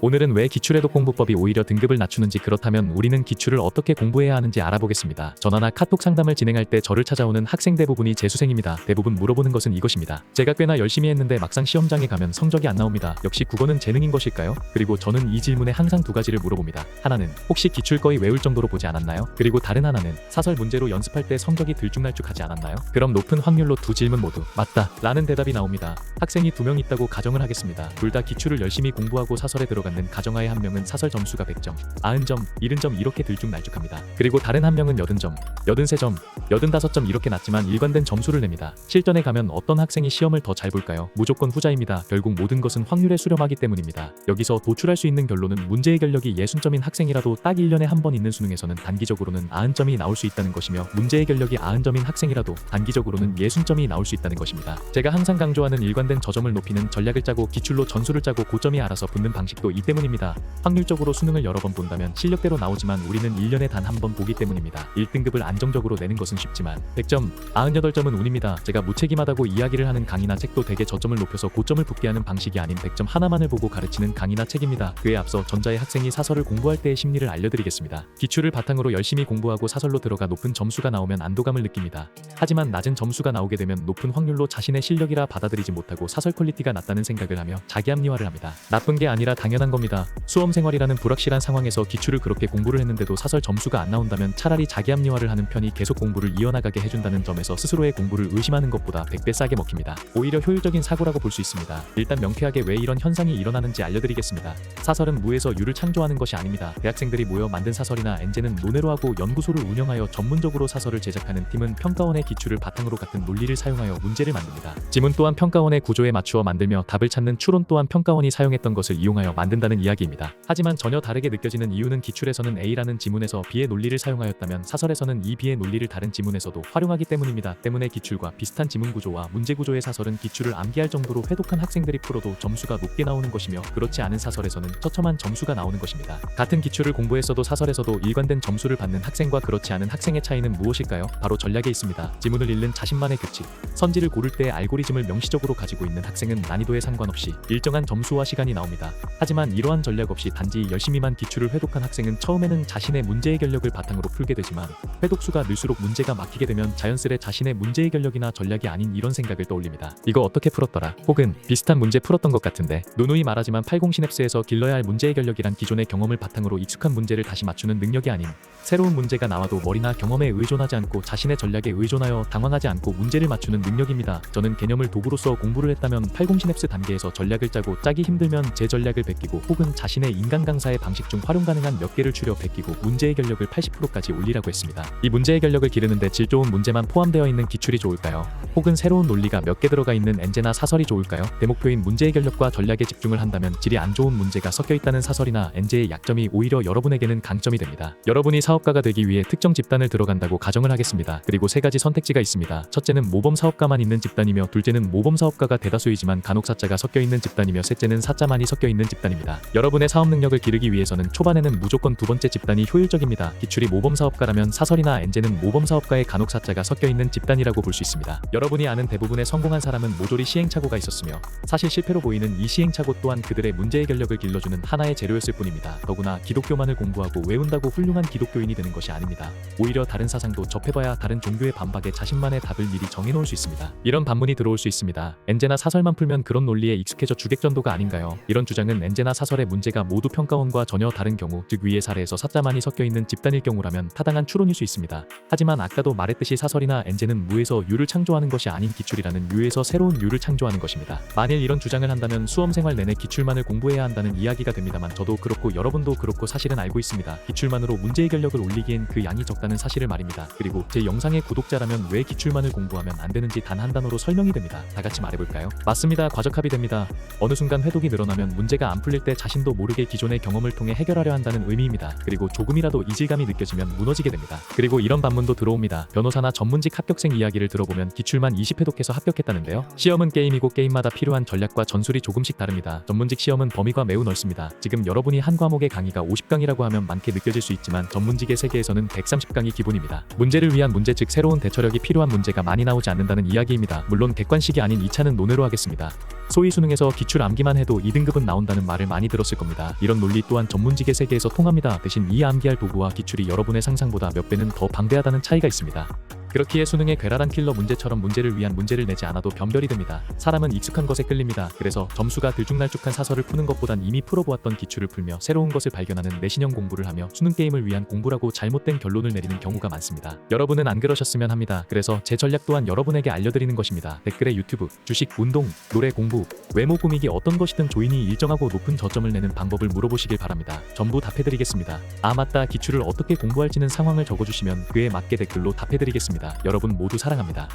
오늘은 왜 기출해독 공부법이 오히려 등급을 낮추는지 그렇다면 우리는 기출을 어떻게 공부해야 하는지 알아보겠습니다. 전화나 카톡 상담을 진행할 때 저를 찾아오는 학생 대부분이 재수생입니다. 대부분 물어보는 것은 이것입니다. 제가 꽤나 열심히 했는데 막상 시험장에 가면 성적이 안 나옵니다. 역시 국어는 재능인 것일까요? 그리고 저는 이 질문에 항상 두 가지를 물어봅니다. 하나는 혹시 기출 거의 외울 정도로 보지 않았나요? 그리고 다른 하나는 사설 문제로 연습할 때 성적이 들쭉날쭉하지 않았나요? 그럼 높은 확률로 두 질문 모두 맞다 라는 대답이 나옵니다. 학생이 두 명 있다고 가정을 하겠습니다. 둘 다 기출을 열심히 공부하고 사설에 들어 갔는 가정하에 한 명은 사설 점수가 100점, 90점, 70점 이렇게 들쭉날쭉합니다. 그리고 다른 한 명은 80점, 83점, 85점 이렇게 낮지만 일관된 점수를 냅니다. 실전에 가면 어떤 학생이 시험을 더 잘 볼까요? 무조건 후자입니다. 결국 모든 것은 확률에 수렴하기 때문입니다. 여기서 도출할 수 있는 결론은 문제 해결력이 60점인 학생이라도 딱 1년에 한 번 있는 수능에서는 단기적으로는 90점이 나올 수 있다는 것이며 문제 해결력이 90점인 학생이라도 단기적으로는 60점이 나올 수 있다는 것입니다. 제가 항상 강조하는 일관된 저점을 높이는 전략을 짜고 기출로 전수를 짜고 고점이 알아서 붙는 방식도 이 때문입니다. 확률적으로 수능을 여러 번 본다면 실력대로 나오지만 우리는 1년에 단 한 번 보기 때문입니다. 1등급을 안정적으로 내는 것은 쉽지만 100점, 98점은 운입니다. 제가 무책임하다고 이야기를 하는 강의나 책도 대개 저점을 높여서 고점을 붙게 하는 방식이 아닌 100점 하나만을 보고 가르치는 강의나 책입니다. 그에 앞서 전자의 학생이 사설을 공부할 때의 심리를 알려드리겠습니다. 기출을 바탕으로 열심히 공부하고 사설로 들어가 높은 점수가 나오면 안도감을 느낍니다. 하지만 낮은 점수가 나오게 되면 높은 확률로 자신의 실력이라 받아들이지 못하고 사설 퀄리티가 낮다는 생각을 하며 자기 합리화를 합니다. 나쁜 게 아니라 당연한 겁니다. 수험 생활이라는 불확실한 상황에서 기출을 그렇게 공부를 했는데도 사설 점수가 안 나온다면 차라리 자기 합리화를 하는 편이 계속 공부를 이어나가게 해준다는 점에서 스스로의 공부를 의심하는 것보다 100배 싸게 먹힙니다. 오히려 효율적인 사고라고 볼 수 있습니다. 일단 명쾌하게 왜 이런 현상이 일어나는지 알려드리겠습니다. 사설은 무에서 유를 창조하는 것이 아닙니다. 대학생들이 모여 만든 사설이나 엔제는 논외로 하고 연구소를 운영하여 전문적으로 사설을 제작하는 팀은 평가원의 기출을 바탕으로 같은 논리를 사용하여 문제를 만듭니다. 지문 또한 평가원의 구조에 맞추어 만들며 답을 찾는 추론 또한 평가원이 사용했던 것을 이용하여 만든 다는 이야기입니다. 하지만 전혀 다르게 느껴지는 이유는 기출에서는 A라는 지문에서 B의 논리를 사용하였다면 사설에서는 이 B의 논리를 다른 지문에서도 활용하기 때문입니다. 때문에 기출과 비슷한 지문 구조와 문제 구조의 사설은 기출을 암기할 정도로 회독한 학생들이 풀어도 점수가 높게 나오는 것이며 그렇지 않은 사설에서는 처참한 점수가 나오는 것입니다. 같은 기출을 공부했어도 사설에서도 일관된 점수를 받는 학생과 그렇지 않은 학생의 차이는 무엇일까요? 바로 전략에 있습니다. 지문을 읽는 자신만의 규칙, 선지를 고를 때 알고리즘을 명시적으로 가지고 있는 학생은 난이도에 상관없이 일정한 점수와 시간이 나옵니다. 하지만 이러한 전략 없이 단지 열심히만 기출을 회독한 학생은 처음에는 자신의 문제 해결력을 바탕으로 풀게 되지만 회독수가 늘수록 문제가 막히게 되면 자연스레 자신의 문제 해결력이나 전략이 아닌 이런 생각을 떠올립니다. 이거 어떻게 풀었더라? 혹은 비슷한 문제 풀었던 것 같은데 누누이 말하지만 80 시냅스에서 길러야 할 문제 해결력이란 기존의 경험을 바탕으로 익숙한 문제를 다시 맞추는 능력이 아닌 새로운 문제가 나와도 머리나 경험에 의존하지 않고 자신의 전략에 의존하여 당황하지 않고 문제를 맞추는 능력입니다. 저는 개념을 도구로서 공부를 했다면 80 시냅스 단계에서 전략을 짜고 짜기 힘들면 제 전략을 베끼고 혹은 자신의 인간 강사의 방식 중 활용 가능한 몇 개를 추려 베끼고 문제 해결력을 80%까지 올리라고 했습니다. 이 문제 해결력을 기르는데 질 좋은 문제만 포함되어 있는 기출이 좋을까요? 혹은 새로운 논리가 몇 개 들어가 있는 엔제나 사설이 좋을까요? 대목표인 문제 해결력과 전략에 집중을 한다면 질이 안 좋은 문제가 섞여 있다는 사설이나 엔제의 약점이 오히려 여러분에게는 강점이 됩니다. 여러분이 사업가가 되기 위해 특정 집단을 들어간다고 가정을 하겠습니다. 그리고 세 가지 선택지가 있습니다. 첫째는 모범 사업가만 있는 집단이며 둘째는 모범 사업가가 대다수이지만 간혹 사자가 섞여 있는 집단이며 셋째는 사자만이 섞여 있는 집단입니다. 여러분의 사업 능력을 기르기 위해서는 초반에는 무조건 두 번째 집단이 효율적입니다. 기출이 모범 사업가라면 사설이나 엔제는 모범 사업가의 간혹 사자가 섞여 있는 집단이라고 볼 수 있습니다. 여러분이 아는 대부분의 성공한 사람은 모조리 시행착오가 있었으며 사실 실패로 보이는 이 시행착오 또한 그들의 문제 해결력을 길러주는 하나의 재료였을 뿐입니다. 더구나 기독교만을 공부하고 외운다고 훌륭한 기독교인이 되는 것이 아닙니다. 오히려 다른 사상도 접해봐야 다른 종교의 반박에 자신만의 답을 미리 정해놓을 수 있습니다. 이런 반문이 들어올 수 있습니다. 엔제나 사설만 풀면 그런 논리에 익숙해져 주객전도가 아닌가요? 이런 주장은 엔제나 사설의 문제가 모두 평가원과 전혀 다른 경우, 즉 위의 사례에서 사자만이 섞여 있는 집단일 경우라면 타당한 추론일 수 있습니다. 하지만 아까도 말했듯이 사설이나 엔제는 무에서 유를 창조하는 것이 아닌 기출이라는 유에서 새로운 유를 창조하는 것입니다. 만일 이런 주장을 한다면 수험 생활 내내 기출만을 공부해야 한다는 이야기가 됩니다만 저도 그렇고 여러분도 그렇고 사실은 알고 있습니다. 기출만으로 문제 해결력을 올리기엔 그 양이 적다는 사실을 말입니다. 그리고 제 영상의 구독자라면 왜 기출만을 공부하면 안 되는지 단 한 단어로 설명이 됩니다. 다 같이 말해볼까요? 맞습니다. 과적합이 됩니다. 어느 순간 회독이 늘어나면 문제가 안 풀릴 때 자신도 모르게 기존의 경험을 통해 해결하려 한다는 의미입니다. 그리고 조금이라도 이질감이 느껴지면 무너지게 됩니다. 그리고 이런 반문도 들어옵니다. 변호사나 전문직 합격생 이야기를 들어보면 기출만 20회독해서 합격했다는데요. 시험은 게임이고 게임마다 필요한 전략과 전술이 조금씩 다릅니다. 전문직 시험은 범위가 매우 넓습니다. 지금 여러분이 한 과목의 강의가 50강이라고 하면 많게 느껴질 수 있지만 전문직의 세계에서는 130강이 기본입니다. 문제를 위한 문제 즉 새로운 대처력이 필요한 문제가 많이 나오지 않는다는 이야기입니다. 물론 객관식이 아닌 2차는 논외로 하겠습니다. 소위 수능에서 기출 암기만 해도 2등급은 나온다는 말을 많이 들었을 겁니다. 이런 논리 또한 전문직의 세계에서 통합니다. 대신 이 암기할 도구와 기출이 여러분의 상상보다 몇 배는 더 방대하다는 차이가 있습니다. 그렇기에 수능의 괴랄한 킬러 문제처럼 문제를 위한 문제를 내지 않아도 변별이 됩니다. 사람은 익숙한 것에 끌립니다. 그래서 점수가 들쭉날쭉한 사설을 푸는 것보단 이미 풀어보았던 기출을 풀며 새로운 것을 발견하는 내신형 공부를 하며 수능 게임을 위한 공부라고 잘못된 결론을 내리는 경우가 많습니다. 여러분은 안 그러셨으면 합니다. 그래서 제 전략 또한 여러분에게 알려드리는 것입니다. 댓글에 유튜브, 주식, 운동, 노래 공부, 외모 꾸미기 어떤 것이든 조인이 일정하고 높은 저점을 내는 방법을 물어보시길 바랍니다. 전부 답해드리겠습니다. 아 맞다 기출을 어떻게 공부할지는 상황을 적어주시면 그에 맞게 댓글로 답해드리겠습 니다. 여러분 모두 사랑합니다.